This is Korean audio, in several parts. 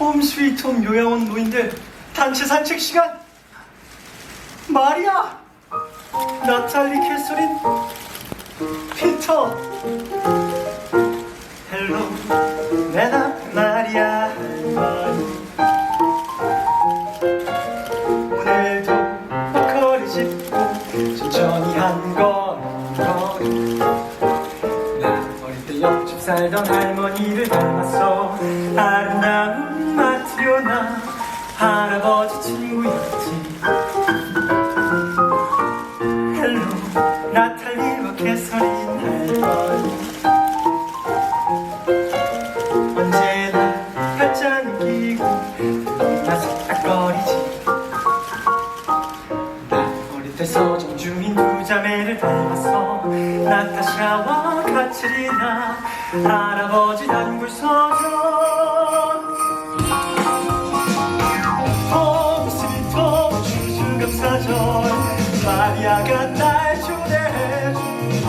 홈 스위트홈 요양원 노인들 단체 산책 시간. 마리아 나탈리 캐서린 피터 헬로 내나 마리아 할머니. 오늘도 거리 짚고 천천히 한걸 집 살던 할머니를 닮았어. 아름다운 마트리오나 할아버지 친구였지. 헬로 나탈리와 캐서린 할머니. 언제나 팔짱을 끼고 나삭거리지. 나 어릴 때 서점 주인 두 자매를 닮았어. 나타샤와 카츠리나 할아버지 단골 서점 홈스위트홈 주주감사절 마리아가 날 초대해주고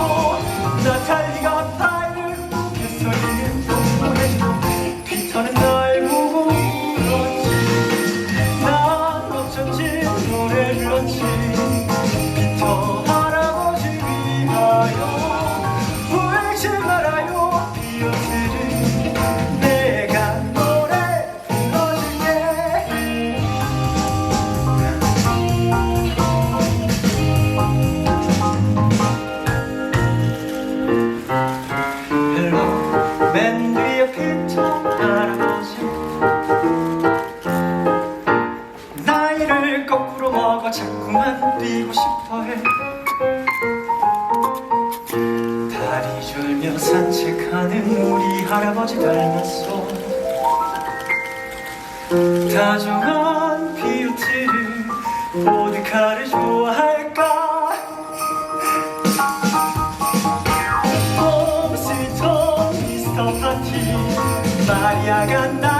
나탈 나이를 거꾸로 먹어 자꾸만 뛰고 싶어해. 다리 졸며 산책하는 우리 할아버지 닮았어. 다정한 비오트를 보드카를 좋아할까 마리아가 날